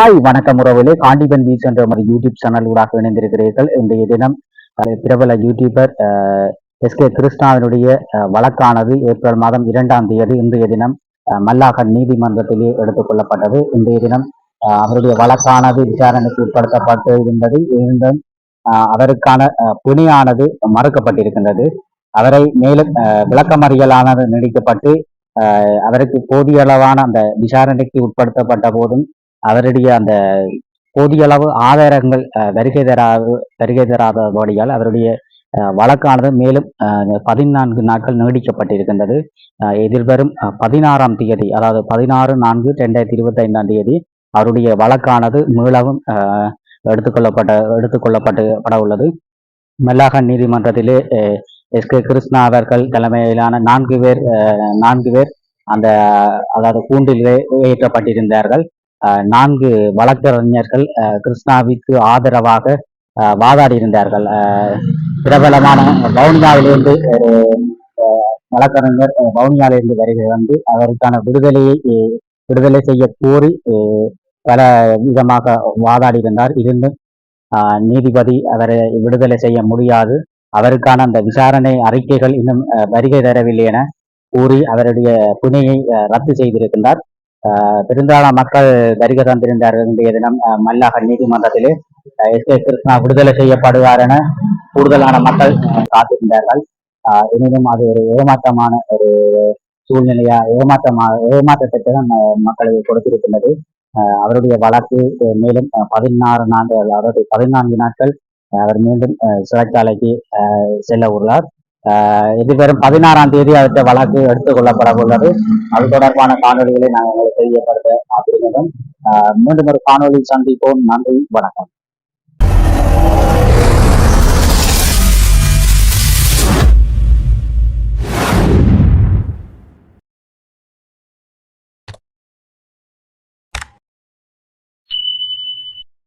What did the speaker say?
Hi வணக்கம் உறவுகளே. Kandiban beach என்ற ஒரு யூடியூப் சேனல் ஊடாக இணைந்திருக்கிறீர்கள். இன்றைய தினம் பிரபல யூடியூபர் எஸ் கே கிருஷ்ணாவினுடைய வழக்கானது ஏப்ரல் மாதம் இரண்டாம் தேதி இன்றைய தினம் மல்லாகன் நீதிமன்றத்திலே எடுத்துக் கொள்ளப்பட்டது. இன்றைய தினம் அவருடைய வழக்கானது விசாரணைக்கு உட்படுத்தப்பட்டு இருந்தது. இருந்தும் அஹ், அவருக்கான அஹ், பிணையானது மறுக்கப்பட்டிருக்கின்றது. அவரை மேலும் அஹ், விளக்கமறியலானது நீடிக்கப்பட்டு அஹ், அவருக்கு போதிய அளவான அந்த விசாரணைக்கு உட்படுத்தப்பட்ட போதும் அவருடைய அந்த போதிய அளவு ஆதாரங்கள் வருகை தராது வருகை தராதபடியால் அவருடைய வழக்கானது மேலும் பதினான்கு நாட்கள் நீடிக்கப்பட்டிருக்கின்றது. எதிர்வரும் பதினாறாம் தேதி அதாவது பதினாறு நான்கு ரெண்டாயிரத்தி இருபத்தி ஐந்தாம் தேதி அவருடைய வழக்கானது மீளவும் எடுத்துக்கொள்ளப்பட்ட எடுத்துக்கொள்ளப்பட்டு பட உள்ளது. மல்லாக நீதிமன்றத்திலே எஸ். கே. கிருஷ்ணா அவர்கள் தலைமையிலான நான்கு பேர் நான்கு பேர் அந்த அதாவது கூண்டிலே ஏற்றப்பட்டிருந்தார்கள். நான்கு வழக்கறிஞர்கள் கிருஷ்ணாவிற்கு ஆதரவாக வாதாடி இருந்தார்கள் பிரபலமான வவுனியாவிலிருந்து வழக்கறிஞர் வவுனியாவிலிருந்து வருகை வந்து அவருக்கான விடுதலையை விடுதலை செய்ய கோரி பல விதமாக வாதாடி இருந்தார் இருந்தும் நீதிபதி அவரை விடுதலை செய்ய முடியாது. அவருக்கான அந்த விசாரணை அறிக்கைகள் இன்னும் வருகை தரவில்லை என கூறி அவருடைய பிணையை ரத்து செய்திருக்கின்றார். அஹ், மக்கள் வருகை தந்திருந்தார்கள் இன்றைய தினம். மல்லாக நீதிமன்றத்திலே எஸ் கே கிருஷ்ணா விடுதலை செய்யப்படுவார் என கூடுதலான மக்கள் காத்திருந்தார்கள். அஹ், எனினும் அது ஒரு ஏமாற்றமான ஒரு சூழ்நிலையா ஏமாற்றமாக ஏமாற்றத்தை தான் மக்களுக்கு கொடுத்திருக்கின்றது. அஹ், அவருடைய வழக்கு மேலும் பதினாறு நாட்கள் அதாவது பதினான்கு நாட்கள் அவர் மீண்டும் சிறைச்சாலைக்கு அஹ், செல்ல உள்ளார். அஹ், எதிர்வரும் பதினாறாம் தேதி அடுத்த வழக்கு எடுத்துக் கொள்ளப்பட உள்ளது அது தொடர்பான காணொலிகளை நாங்கள் உங்களுக்கு தெரியப்படுத்த காத்திருக்கிறோம் மீண்டும் ஒரு காணொலி சந்திப்போம். நன்றி வணக்கம்.